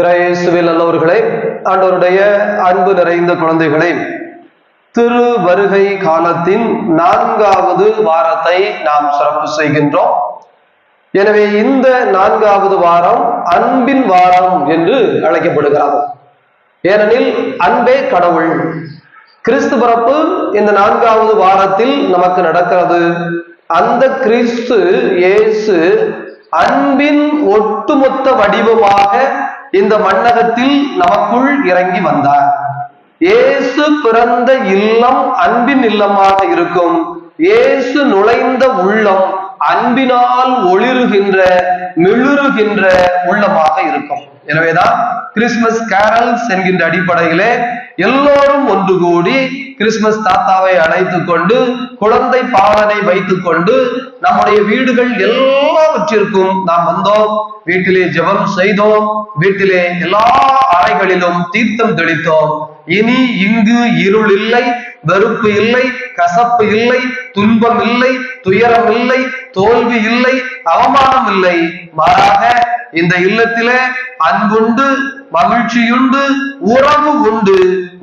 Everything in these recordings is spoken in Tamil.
இறையேசுவில் நல்லவர்களே ஆண்டவருடைய அன்பு நிறைந்த குழந்தைகளே திரு வருகை காலத்தின் நான்காவது வாரத்தை நாம் சிறப்பு செய்கின்றோம். எனவே இந்த நான்காவது வாரம் அன்பின் வாரம் என்று அழைக்கப்படுகிறது. ஏனெனில் அன்பே கடவுள். கிறிஸ்து பிறப்பு இந்த நான்காவது வாரத்தில் நமக்கு நடக்கிறது. அந்த கிறிஸ்து இயேசு அன்பின் ஒட்டுமொத்த வடிவமாக இந்த மண்ணகத்தில் நமக்குள் இறங்கி வந்தார். இயேசு பிறந்த இல்லம் அன்பின் இல்லமாக இருக்கும். இயேசு நுழைந்த உள்ளம் அன்பினால் ஒளிருகின்ற மிளிருகின்ற உள்ளமாக இருக்கும். எனவேதான் கிறிஸ்துமஸ் கேரல்ஸ் என்கின்ற அடிப்படையிலே எல்லோரும் ஒன்று கூடி கிறிஸ்துமஸ் தாத்தாவை அழைத்துக் கொண்டு குழந்தை பாலனை வைத்துக் கொண்டு நம்முடைய வீடுகள் எல்லாவற்றிற்கும் நாம் வந்தோம். வீட்டிலே ஜெபம் செய்தோம். வீட்டிலே எல்லா அறைகளிலும் தீர்த்தம் தெளித்தோம். இனி இங்கு இருள் இல்லை வெறுப்பு இல்லை கசப்பு இல்லை துன்பம் இல்லை துயரம் இல்லை தோல்வி இல்லை அவமானம் இல்லை. மாறாக இந்த இல்லத்திலே அன்புண்டு மகிழ்ச்சியுண்டு உறவு உண்டு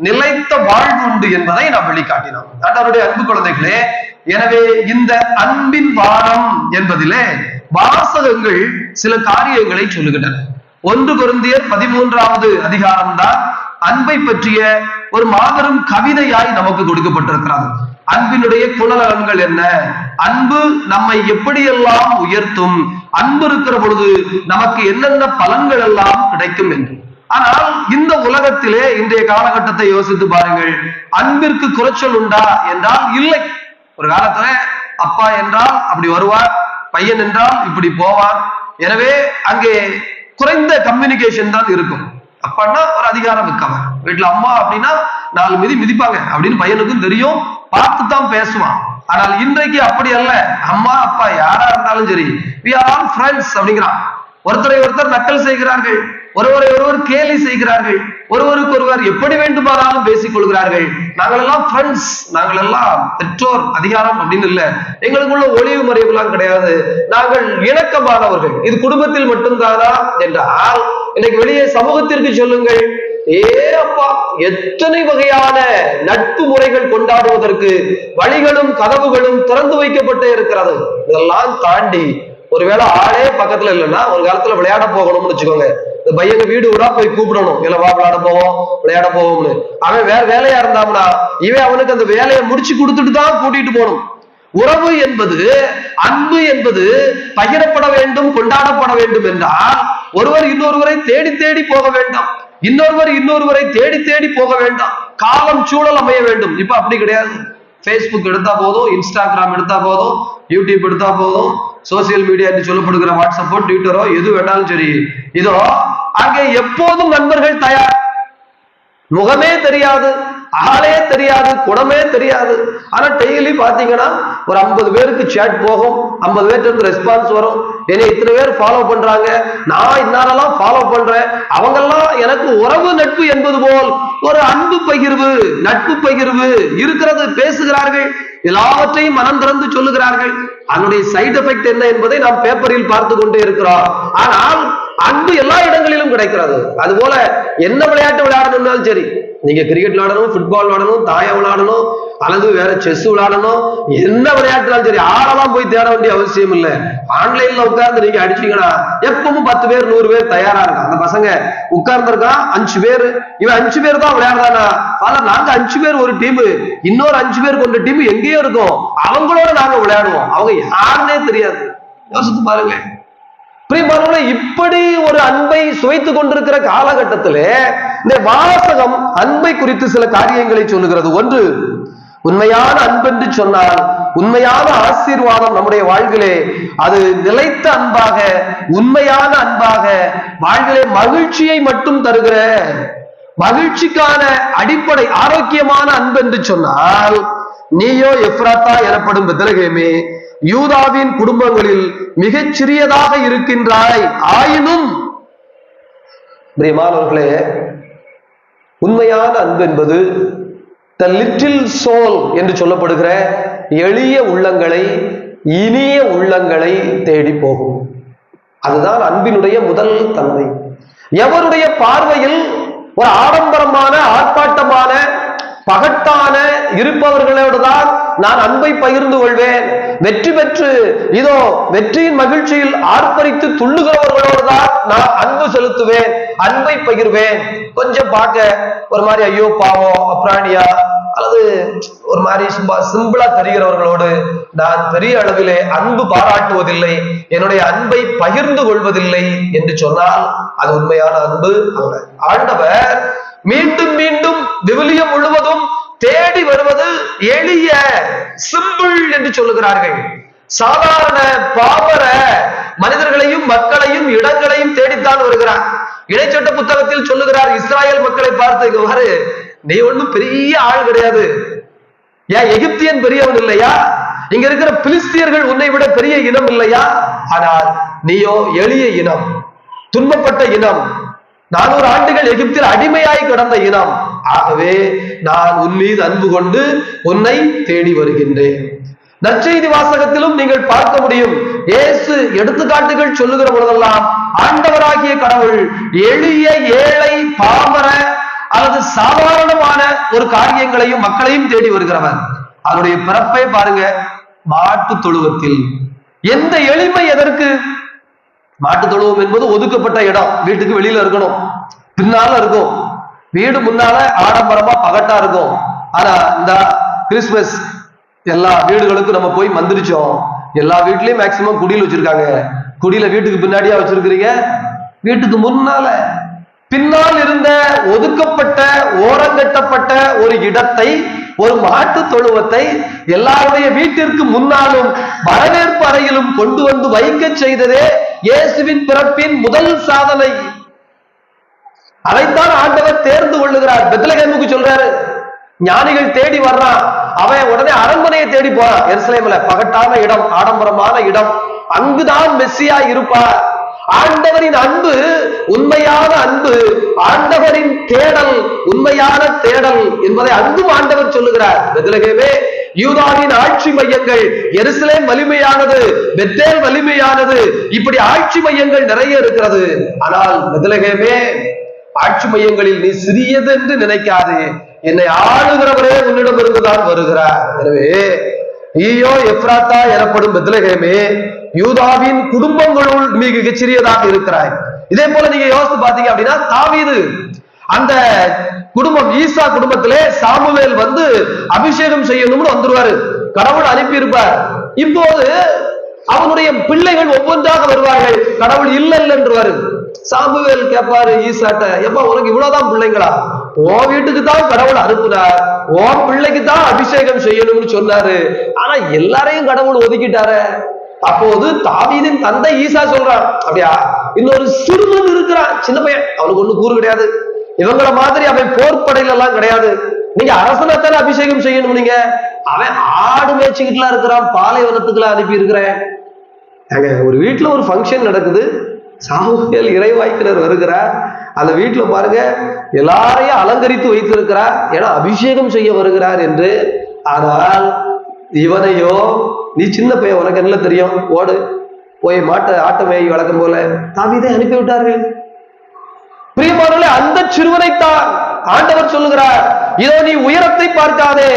நிலைத்த வாழ்வு உண்டு என்பதை நாம் வெளிக்காட்டினோம். ஆண்டவருடைய அன்பு குழந்தைகளே எனவே இந்த அன்பின் வாரம் என்பதிலே வாசகங்கள் சில காரியங்களை சொல்லுகின்றன. ஒன்று பொருந்தியர் பதிமூன்றாவது அதிகாரம் தான் அன்பை பற்றிய ஒரு மாபெரும் கவிதையாய் நமக்கு கொடுக்கப்பட்டிருக்கிறது. அன்பினுடைய குணநலன்கள் என்ன? அன்பு நம்மை எப்படியெல்லாம் உயர்த்தும்? அன்பு இருக்கிற பொழுது நமக்கு என்னென்ன பலன்கள் எல்லாம் கிடைக்கும் என்று. ஆனால் இந்த உலகத்திலே இன்றைய காலகட்டத்தை யோசித்து பாருங்கள். அன்பிற்கு குறைச்சல் உண்டா என்றால் இல்லை. ஒரு காலத்துல அப்பா என்றால் அப்படி வருவார் பையன் என்றால் இப்படி போவார். எனவே அங்கே குறைந்த கம்யூனிகேஷன் தான் இருக்கும். அப்பான்னா ஒரு அதிகாரம் மிக்கவன் வீட்டுல அம்மா அப்படின்னா நாலு மிதி மிதிப்பாங்க. அப்படின்னு பையனுக்கும் தெரியும். பார்த்து தான் பேசுவான். ஆனால் இன்றைக்கு அப்படி அல்ல. அம்மா அப்பா யாரா இருந்தாலும் சரி வி ஆர் ஆல் ஃப்ரெண்ட்ஸ் அப்படிங்கிறான். ஒருத்தரை ஒருத்தர் நக்கல் செய்கிறார்கள். ஒருவரை ஒருவர் கேலி செய்கிறார்கள். ஒருவருக்கு ஒருவர் எப்படி வேண்டுமானாலும் பேசிக் கொள்கிறார்கள். நாங்கள் எல்லாம் ஃப்ரெண்ட்ஸ் நாங்கள் எல்லாம் பெற்றோர் அதிகாரம் அப்படின்னு இல்ல. எங்களுக்குள்ள ஒளிவு மறைவுலாம் கிடையாது. நாங்கள் இணக்கமானவர்கள். இது குடும்பத்தில் மட்டும்தானா? என்றால் இன்னைக்கு வெளியே சமூகத்திற்கு சொல்லுங்கள். ஏப்பா எத்தனை வகையான நட்பு முறைகள் கொண்டாடுவதற்கு வழிகளும் கதவுகளும் திறந்து வைக்கப்பட்டே இருக்கிறது. இதெல்லாம் தாண்டி ஒருவேளை ஆளே பக்கத்துல இல்லைன்னா ஒரு காலத்துல விளையாட போகணும்னு வச்சுக்கோங்க. இந்த பையனை வீடு விடா போய் கூப்பிடணும். இல்ல வா விளையாட போவோம் விளையாட போவோம்னு. அவன் வேற வேலையா இருந்தாம்னா இவன் அவனுக்கு அந்த வேலையை முடிச்சு கொடுத்துட்டு தான் கூட்டிட்டு போகணும். உறவு என்பது அன்பு என்பது பகிரப்பட வேண்டும் கொண்டாடப்பட வேண்டும் என்றால் ஒருவர் இன்னொருவரை தேடி தேடி போக வேண்டாம். இன்னொருவர் இன்னொருவரை தேடி தேடி போக வேண்டாம். காலம் சூழல் அமைய வேண்டும். இப்ப அப்படி கிடையாது. ஃபேஸ்புக் எடுத்தா போதும் இன்ஸ்டாகிராம் எடுத்தா போதும் யூடியூப் எடுத்தா போதும் சோசியல் மீடியா என்று சொல்லப்படுகிற வாட்ஸ்அப்போ ட்விட்டரோ எது வேணாலும் சரி. இதோ அங்கே எப்போதும் நண்பர்கள் தயார். முகமே தெரியாது ஆளே தெரியாது குணமே தெரியாது. ஆனா டெய்லி பாத்தீங்கன்னா ஒரு ஐம்பது பேருக்கு சேட் போகும் ஐம்பது பேர்ட்டு இருந்து ரெஸ்பான்ஸ் வரும். என்னை இத்தனை பேர் ஃபாலோ பண்றாங்க? நான் இன்னாரெல்லாம் ஃபாலோ பண்றேன். அவங்கெல்லாம் எனக்கு உறவு நட்பு என்பது போல் ஒரு அன்பு பகிர்வு நட்பு பகிர்வு இருக்கிறது பேசுகிறார்கள். எல்லாவற்றையும் மனம் திறந்து சொல்லுகிறார்கள். அதனுடைய சைடு எஃபெக்ட் என்ன என்பதை நாம் பேப்பரில் பார்த்து கொண்டே இருக்கிறோம். ஆனால் அன்பு எல்லா இடங்களிலும் கிடைக்கிறது. அது போல என்ன விளையாட்டு விளையாடணும்னாலும் சரி நீங்க கிரிக்கெட் விளையாடணும் ஃபுட்பால் விளையாடணும் தாயம் விளையாடணும் அல்லது வேற செஸ் விளையாடணும் என்ன விளையாட்டுனாலும் சரி ஆளெல்லாம் போய் தேட வேண்டிய அவசியம் இல்லை. ஆன்லைன்ல உட்கார்ந்து நீங்க அடிச்சீங்கன்னா எப்பவும் பத்து பேர் நூறு பேர் தயாரா இருக்கும் அந்த பசங்க உட்கார்ந்துருக்கான் அஞ்சு பேர். இவன் அஞ்சு பேர் தான் விளையாடுறானா ஆனா நாங்க அஞ்சு பேர் ஒரு டீம் இன்னொரு அஞ்சு பேர் கொண்ட டீம் எங்கேயோ இருக்கும். அவங்களோட நாங்க விளையாடுவோம். அவங்க யாருன்னே தெரியாது. யோசித்து பாருங்க. பிரியமானவர்களே இப்படி ஒரு அன்பை சுவைத்து கொண்டிருக்கிற காலகட்டத்திலே இந்த வாசகம் அன்பை குறித்து சில காரியங்களை சொல்லுகிறது. ஒன்று உண்மையான அன்பென்று சொன்னால் உண்மையான ஆசீர்வாதம் நம்முடைய வாழ்விலே அது நிலைத்த அன்பாக உண்மையான அன்பாக வாழ்விலே மகிழ்ச்சியை மட்டும் தருகிற மகிழ்ச்சிக்கான அடிப்படை ஆரோக்கியமான அன்பு என்று சொன்னால் நீயோ எஃப்ராத்தா எனப்படும் பெத்தலகேமே யூதாவின் குடும்பங்களில் மிகச் சிறியதாக இருக்கின்றாய். ஆயினும் பிரியமானவர்களே உண்மையான அன்பு என்பது த லிட்டில் சோல் என்று சொல்லப்படுகிற எளிய உள்ளங்களை இனிய உள்ளங்களை தேடி போகும். அதுதான் அன்பினுடைய முதல் தன்மை. எவருடைய பார்வையில் ஒரு ஆடம்பரமான ஆர்ப்பாட்டமான பகட்டான இருப்பவர்களோடு தான் நான் அன்பை பகிர்ந்து கொள்வேன். வெற்றி பெற்று இதோ வெற்றியின் மகிழ்ச்சியில் ஆர்ப்பரித்து துள்ளுகிறவர்களோடு தான் நான் அன்பு செலுத்துவேன் அன்பை பகிர்வேன். கொஞ்சம் பார்க்க ஒரு மாதிரி ஐயோ பாவம் அப்ராணியா அல்லது ஒரு மாதிரி சும்மா சிம்பிளா தெரிகிறவர்களோடு நான் பெரிய அளவிலே அன்பு பாராட்டுவதில்லை என்னுடைய அன்பை பகிர்ந்து கொள்வதில்லை என்று சொன்னால் அது உண்மையான அன்பு அல்ல. ஆண்டவர் மீண்டும் மீண்டும் விவிலியம் முழுவதும் தேடி வருவது எளிய சிம்பிள் என்று சொல்லுகிறார்கள். சாதாரண பாவர மனிதர்களையும் மக்களையும் இடங்களையும் தேடித்தான் வருகிறார். இடைச்சட்ட புத்தகத்தில் சொல்லுகிறார் இஸ்ராயல் மக்களை பார்த்து இவ்வாறு நீ ஒண்ணும் பெரிய ஆள் கிடையாது. ஏன் எகிப்தியன் பெரியவன் இல்லையா? இங்க இருக்கிற பிலிஸ்தியர்கள் உன்னை விட பெரிய இனம் இல்லையா? ஆனால் நீயோ எளிய இனம் துன்பப்பட்ட இனம். நானூறு ஆண்டுகள் எகிப்தில் அடிமையாய் கிடந்த இனம். ஆகவே நான் உன் மீது அன்பு கொண்டு உன்னை தேடி வருகின்றேன். நற்செய்தி வாசகத்திலும் நீங்கள் பார்க்க முடியும். இயேசு எடுத்துக்காட்டுகள் சொல்லுகிற பொழுதெல்லாம் ஆண்டவராகிய கடவுள் எளிய ஏழை பாமர அல்லது சாதாரணமான ஒரு காரியங்களையும் மக்களையும் தேடி வருகிறவர். அவருடைய பிறப்பை பாருங்க மாட்டு தொழுவத்தில். எந்த எளிமை எதற்கு? மாட்டு தொழுவம் என்பது ஒதுக்கப்பட்ட இடம். வீட்டுக்கு வெளியில இருக்கணும். பின்னால இருக்கும். வீடு முன்னால ஆடம்பரமா பகட்டா இருக்கும். ஆனா இந்த கிறிஸ்துமஸ் எல்லா வீடுகளுக்கும் நம்ம போய் மந்திரிச்சோம். எல்லா வீட்லயும் மேக்சிமம் குடியில் வச்சிருக்காங்க. குடியில வீட்டுக்கு பின்னாடியா வச்சிருக்கிறீங்க. வீட்டுக்கு முன்னால. பின்னால் இருந்த ஒதுக்கப்பட்ட ஓரங்கட்டப்பட்ட ஒரு இடத்தை ஒரு மாட்டு தொழுவத்தை எல்லாருடைய வீட்டிற்கு முன்னாலும் வரவேற்பு அறையிலும் கொண்டு வந்து வைக்க செய்ததே இயேசுவின் பிறப்பின் முதல் சாதனை. அதைத்தான் ஆண்டவர் தேர்ந்து கொள்ளுகிறார். பெத்லகேமுக்கு சொல்றாரு ஞானிகள் தேடி வர்றான். அவன் உடனே அரண்மனையை தேடி போறான். எருசலேம்ல பகட்டான இடம் ஆடம்பரமான இடம். அங்குதான் மெஸ்ஸியா இருப்பார். ஆண்டவரின் அன்பு உண்மையான அன்பு ஆண்டவரின் தேடல் உண்மையான தேடல் என்பதை அன்பும் ஆண்டவர் சொல்லுகிறார். பெத்லகேமே யூதாவின் ஆட்சி மையங்கள் எருசலேம் வலிமையானது பெத்தேல் வலிமையானது இப்படி ஆட்சி மையங்கள் நிறைய இருக்கிறது. ஆனால் பெத்லகேமே ஆட்சி மையங்களில் நீ சிறியது என்று நினைக்காது. என்னை ஆளுகிறவரே உன்னிடம் இருந்துதான் வருகிறார். எனவே ஈயோ எப்ராத்தா எனப்படும் பெத்லகேமே யூதாவின் குடும்பங்களுள் மிக சிறியதாக இருக்கிறாய். இதே போல நீங்க யோசித்து பாத்தீங்க அப்படின்னா தாவீது அந்த குடும்பம் ஈசா குடும்பத்திலே சாமுவேல் வந்து அபிஷேகம் செய்யணும்னு வந்துருவாரு. கடவுள் அனுப்பி இருப்பார் இப்போது அவனுடைய பிள்ளைகள் ஒவ்வொரு கடவுள் இல்லை இல்லைன்றவாரு சாம்புவேல் கேட்பாரு ஈசாட்ட எப்பா உனக்கு இவ்வளவுதான் பிள்ளைங்களா? ஓ வீட்டுக்கு தான் கடவுள் அனுப்புனார். ஓ பிள்ளைக்கு தான் அபிஷேகம் செய்யணும்னு சொன்னாரு. ஆனா எல்லாரையும் கடவுள் ஒதுக்கிட்டாரு. அப்போது தாவீதின் தந்தை ஈசா சொல்றான் அப்படியா? இன்னொரு சிறுவன் இருக்கிறான். சின்ன பையன். அவனுக்கு ஒண்ணு கூறு கிடையாது. இவங்கள மாதிரி அவன் போர்ப்படையில எல்லாம் கிடையாது. நீங்க அரசனத்தான அபிஷேகம் செய்யணும் நீங்க. அவன் ஆடு மேய்ச்சிக்கிட்டுலாம் இருக்கிறான். பாலைவனத்துக்குலாம் அனுப்பி இருக்கிறேன் ஏங்க, ஒரு வீட்டில் ஒரு ஃபங்க்ஷன் நடக்குது சாமுவேல் இறைவாய்க்கினர் வருகிறார். அந்த வீட்டில் பாருங்க எல்லாரையும் அலங்கரித்து வைத்திருக்கிறார். ஏன்னா அபிஷேகம் செய்ய வருகிறார் என்று. ஆனால் இவனையோ நீ சின்ன பையன் உனக்கு என்ன தெரியும்? ஓடு. போய் மாட்டை ஆட்ட மேய் வழக்கம் போல. தாவிதை அனுப்பி விட்டார்கள். பிரியமானவர்களே அந்த சிறுவனைத்தான் ஆண்டவர் சொல்லுகிறார் இதோ நீ உயரத்தை பார்க்காதே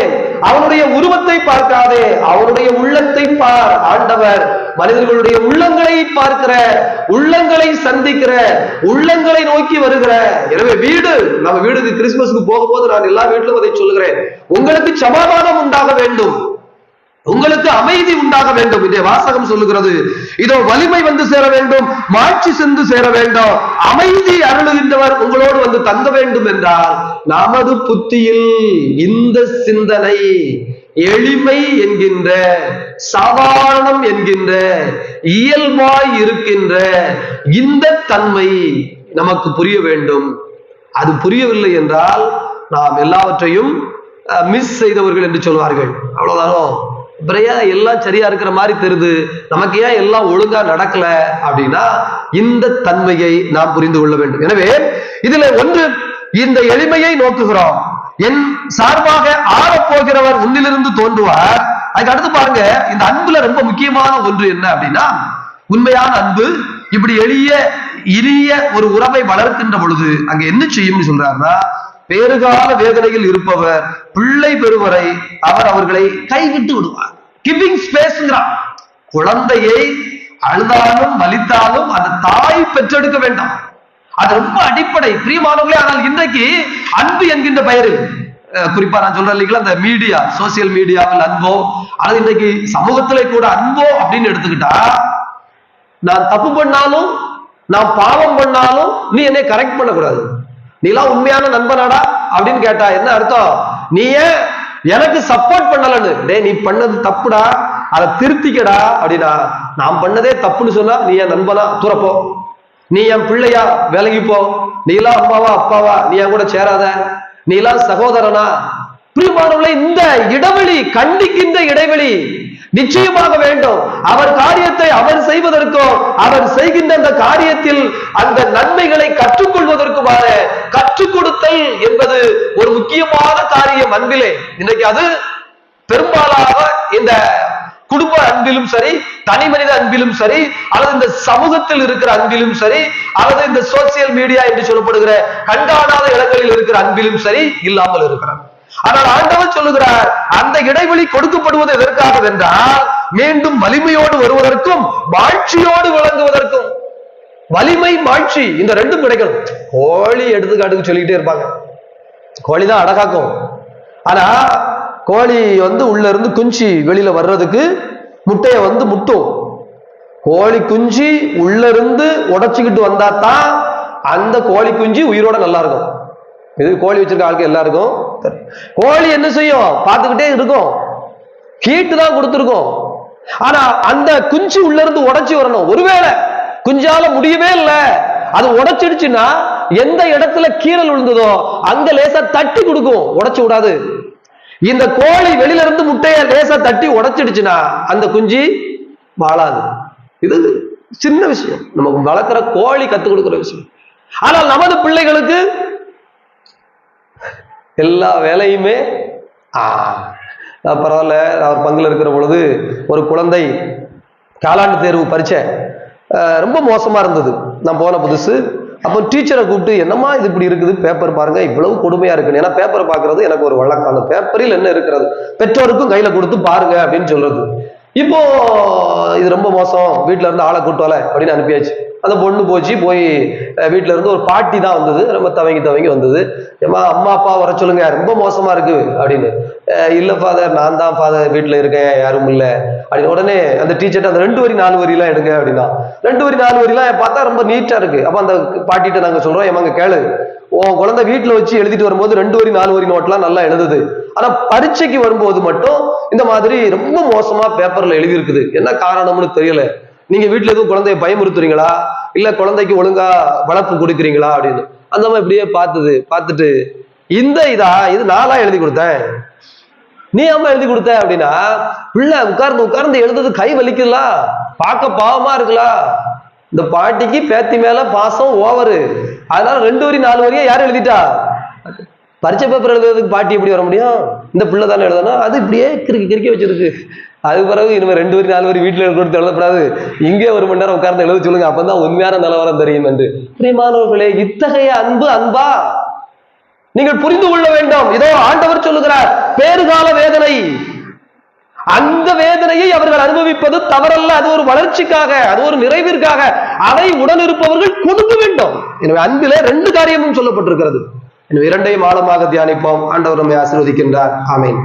அவனுடைய உருவத்தை பார்க்காதே அவனுடைய உள்ளத்தை பார் ஆண்டவர். மனிதர்களுடைய உள்ளங்களை பார்க்கிற உள்ளங்களை சந்திக்கிற உள்ளங்களை நோக்கி வருகிற. எனவே வீடு நம்ம வீடுக்கு கிறிஸ்துமஸ்க்கு போகும்போது நான் எல்லா வீட்டிலும் அதை சொல்லுகிறேன். உங்களுக்கு சமாதானம் உண்டாக வேண்டும். உங்களுக்கு அமைதி உண்டாக வேண்டும். இதே வாசகம் சொல்லுகிறது. இதோ வலிமை வந்து சேர வேண்டும் மாட்சி சென்று சேர வேண்டும். அமைதி அருளுகின்றவர் உங்களோடு வந்து தங்க வேண்டும் என்றால் நமது புத்தியில் இந்த சிந்தனை எளிமை என்கின்ற சாதாரணம் என்கின்ற இயல்பாய் இருக்கின்ற இந்த தன்மை நமக்கு புரிய வேண்டும். அது புரியவில்லை என்றால் நாம் எல்லாவற்றையும் மிஸ் செய்தவர்கள் என்று சொல்வார்கள். அவ்வளவுதானோ? அப்புறம் எல்லாம் சரியா இருக்கிற மாதிரி தெரியுது? நமக்கு ஏன் எல்லாம் ஒழுங்கா நடக்கல? அப்படின்னா இந்த தன்மையை நாம் புரிந்து கொள்ள வேண்டும். எனவே இதுல ஒன்று இந்த எளிமையை நோக்குகிறோம். என் சார்பாக ஆளப்போகிறவர் உன்னிலிருந்து தோன்றுவார். அதுக்கு அடுத்து பாருங்க இந்த அன்புல ரொம்ப முக்கியமான ஒன்று என்ன அப்படின்னா உண்மையான அன்பு இப்படி எளிய இனிய ஒரு உறவை வளர்க்கின்ற பொழுது அங்க என்ன செய்யும்னு சொல்றாருன்னா பேறுகால வேதனையில் இருப்பவர் பிள்ளை பெறுவரை அவர் அவர்களை கைவிட்டு விடுவார். கிவிங் ஸ்பேஸ்ங்கிறான் குழந்தையை அழுதாலும் வலித்தாலும் அந்த தாய் பெற்றெடுக்க வேண்டாம். அது ரொம்ப அடிப்படை. பிரியமானவங்களே ஆனால் இன்றைக்கு அன்பு என்கின்ற பெயரில் குறிப்பா நான் சொல்றேன் இல்லைங்களா அந்த மீடியா சோசியல் மீடியாவில் அன்போ அல்லது இன்றைக்கு சமூகத்திலே கூட அன்போ அப்படின்னு எடுத்துக்கிட்டா நான் தப்பு பண்ணாலும் நான் பாவம் பண்ணாலும் நீ என்னை கரெக்ட் பண்ணக்கூடாது. நீலாம் உண்மையான நண்பனாடா அப்படின்னு கேட்டா என்ன அர்த்தம்? நீ ஏன் எனக்கு சப்போர்ட் பண்ணலன்னு? டே நீ பண்ணது தப்புடா. அதை திருத்திக்கடா அப்படின்னா நான் பண்ணதே தப்புன்னு சொன்னா நீ என் நண்பனா? துறப்போ நீ என் பிள்ளையா விலகி போ. நீ எல்லாம் அம்மாவா அப்பாவா நீ என் கூட சேராத. நீ எல்லாம் சகோதரனா. பிரியமானவர்களே இந்த இடைவெளி கண்டிக்கின்ற இடைவெளி நிச்சயமாக வேண்டும். அவர் காரியத்தை அவர் செய்வதற்கோ அவர் செய்கின்ற அந்த காரியத்தில் அந்த நன்மைகளை கற்றுக்கொள்வதற்குமாக கற்றுக் கொடுத்தல் என்பது ஒரு முக்கியமான காரியம் அன்பிலே. இன்னைக்கு அது பெரும்பாலாக இந்த குடும்ப அன்பிலும் சரி தனி மனித அன்பிலும் சரி அல்லது இந்த சமூகத்தில் இருக்கிற அன்பிலும் சரி அல்லது இந்த சோசியல் மீடியா என்று சொல்லப்படுகிற கண்காணாத இடங்களில் இருக்கிற அன்பிலும் சரி இல்லாமல் இருக்கிறார். ஆனால் ஆண்டவர் சொல்லுகிறார் அந்த இடைவெளி கொடுக்கப்படுவது எதற்காக என்றால் மீண்டும் வலிமையோடு வருவதற்கும் வாழ்ச்சியோடு விளங்குவதற்கும். வலிமை மாட்சி இந்த ரெண்டும் கிடைக்கணும் கோழி எடுத்துக்காட்டுக்கு சொல்லிக்கிட்டே இருப்பாங்க. கோழி தான் அடகாக்கும். ஆனா கோழி வந்து உள்ள இருந்து குஞ்சு வெளியில வர்றதுக்கு முட்டையை வந்து முட்டும். கோழி குஞ்சு உள்ள இருந்து உடைச்சுக்கிட்டு வந்தா தான் அந்த கோழி குஞ்சு உயிரோட நல்லா இருக்கும். இது கோழி வச்சிருக்க ஆளுக்கு எல்லாருக்கும் கோழி என்ன செய்யும்? பார்த்துக்கிட்டே இருக்கும். கீட்டு தான் கொடுத்துருக்கோம். ஆனா அந்த குஞ்சு உள்ள இருந்து உடைச்சு வரணும். ஒருவேளை குஞ்சால முடியவே இல்லை. அது உடைச்சிடுச்சுன்னா எந்த இடத்துல கீறல் விழுந்ததோ அங்க லேசா தட்டி கொடுக்கும். உடைச்சு விடாது. இந்த கோழி வெளியில இருந்து முட்டைய லேசா தட்டி உடைச்சிடுச்சுன்னா அந்த குஞ்சு வாழாது. இது சின்ன விஷயம். நமக்கு வளர்க்குற கோழி கத்துக் கொடுக்கிற விஷயம். ஆனால் நமது பிள்ளைகளுக்கு எல்லா வேலையுமே ஆ. பரவாயில்ல. நான் பங்குல இருக்கிற பொழுது ஒரு குழந்தை காலாண்டு தேர்வு பரீட்சை ரொம்ப மோசமா இருந்தது. நான் போன புதுசு. அப்போ டீச்சரை கூப்பிட்டு என்னம்மா இது இப்படி இருக்குது? பேப்பர் பாருங்க இவ்வளவு கொடுமையா இருக்குன்னு. ஏன்னா பேப்பர் பாக்குறது எனக்கு ஒரு வழக்கான பேப்பரில் என்ன இருக்கிறது? பெற்றோருக்கும் கையில கொடுத்து பாருங்க அப்படின்னு சொல்றது. இப்போ இது ரொம்ப மோசம். வீட்டுல இருந்து ஆளை கூட்டுவல அப்படின்னு அனுப்பியாச்சு. அந்த பொண்ணு போச்சு போய் வீட்டில் இருந்து ஒரு பாட்டி தான் வந்தது. ரொம்ப தவங்கி தவங்கி வந்தது. ஏமா அம்மா அப்பா வர சொல்லுங்க ரொம்ப மோசமா இருக்கு அப்படின்னு. இல்லை ஃபாதர் நான் தான் ஃபாதர் வீட்டில் இருக்கேன் யாரும் இல்லை அப்படின்னு. உடனே அந்த டீச்சர்ட்ட அந்த ரெண்டு வரி நாலு வரிலாம் எடுங்க அப்படின்னா. ரெண்டு வரி நாலு வரிலாம் பார்த்தா ரொம்ப நீட்டாக இருக்கு. அப்போ அந்த பாட்டிகிட்ட நாங்கள் சொல்கிறோம் ஏமாங்க கேளு. உன் குழந்தை வீட்டில் வச்சு எழுதிட்டு வரும்போது ரெண்டு வரி நாலு வரி நோட்லாம் நல்லா எழுதுது. ஆனா பரீட்சைக்கு வரும்போது மட்டும் இந்த மாதிரி ரொம்ப மோசமா பேப்பர்ல எழுதியிருக்குது. என்ன காரணம்னு தெரியல. நீங்க வீட்டுல எதுவும் குழந்தைய பயமுறுத்துறீங்களா? இல்ல குழந்தைக்கு ஒழுங்கா வளர்ப்பு கொடுக்குறீங்களா அப்படின்னு. அந்த மாதிரி இப்படியே பார்த்தது பார்த்துட்டு இந்த இதா இது நாளா எழுதி கொடுத்தேன். நீ அம்மா எழுதி கொடுத்த அப்படின்னா பிள்ளை உட்கார்ந்து உட்கார்ந்து எழுதுறது கை வலிக்கலாம் பார்க்க பாவமா இருக்கலாம் இந்த பாட்டிக்கு பேத்தி மேல பாசம் ஓவரு. அதனால ரெண்டு வரி நாலு வரியா யார் எழுதிட்டா? பரீட்சை பேப்பர் எழுதுறதுக்கு பாட்டி எப்படி வர முடியும்? இந்த பிள்ளை தானே எழுதணும் அது இப்படியே கிறுக்கி கிறுக்கி வச்சிருக்கு. அது பிறகு இனிமேல் ரெண்டு வரி நாலு வரி வீட்டுல கொடுத்து எழுதப்படாது. இங்கே ஒரு மணி நேரம் உட்கார்ந்து எழுத சொல்லுங்க அப்பதான் உண்மையான நிலவரம் தெரியும் என்று பிரியமானவர்களே இத்தகைய அன்பு அன்பா நீங்கள் புரிந்து கொள்ள வேண்டும். இதோ ஆண்டவர் சொல்லுகிறார் பேறுகால வேதனை. அந்த வேதனையை அவர்கள் அனுபவிப்பது தவறல்ல அது ஒரு வளர்ச்சிக்காக அது ஒரு நிறைவிற்காக. அதை உடன் இருப்பவர்கள் கொடுக்க வேண்டும். எனவே அன்பிலே ரெண்டு காரியமும் சொல்லப்பட்டிருக்கிறது. எனவே இரண்டையும் ஆழமாக தியானிப்போம். ஆண்டவர் நம்மை ஆசீர்வதிக்கின்றார். ஆமேன்.